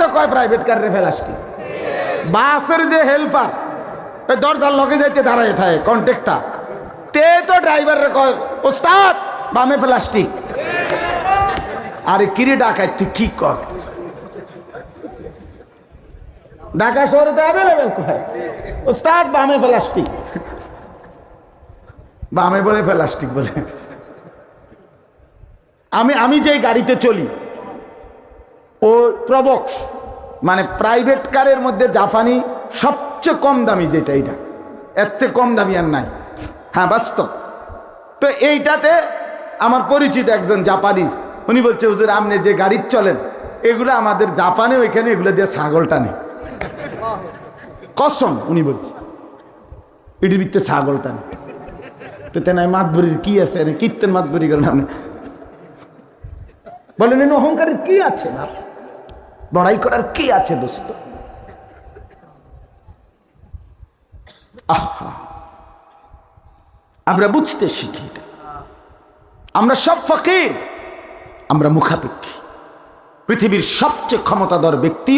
তো কয় প্রাইভেট কারের প্লাস্টিক বাসের যে হেল্পার ওই দরজার লগে যাইতে দাঁড়ায় থাকে কন্ট্যাক্টটা তে তো ড্রাইভারের কয়, ওস্তাদ, বামে প্লাস্টিক আরে কিরে ডাকায় তুই কি কর ঢাকা শহরে তো অ্যাভেলেবেল ওস্তাদ, বামে প্লাস্টিক বামে বলে প্লাস্টিক বলে। আমি আমি যে গাড়িতে চলি ও প্রবক্স মানে প্রাইভেট কারের মধ্যে জাপানি সবচেয়ে কম দামি যেটা এটা এর থেকে কম দামি আর নাই। হ্যাঁ বাস্তব। তো এইটাতে আমার পরিচিত একজন জাপানিজ উনি বলছে, হুজুর, আপনি যে গাড়ির চলেন, এগুলো আমাদের জাপানে ওইখানে এগুলো দিয়ে ছাগল টানে। কসম, উনি বলছে, এটির ভিত্তে ছাগল টানে। তো তেনায় মাতবরির কি আছে? কীর্তন মাতবরি করেন আপনি। বলেন, এনে অহংকারের কি আছে না লড়াই করার কি আছে, দোস্ত? আহা! আমরা বুঝতে শিখি এটা। আমরা সব ফকির, আমরা মুখাপেক্ষী। পৃথিবীর সবচেয়ে ক্ষমতাধর ব্যক্তি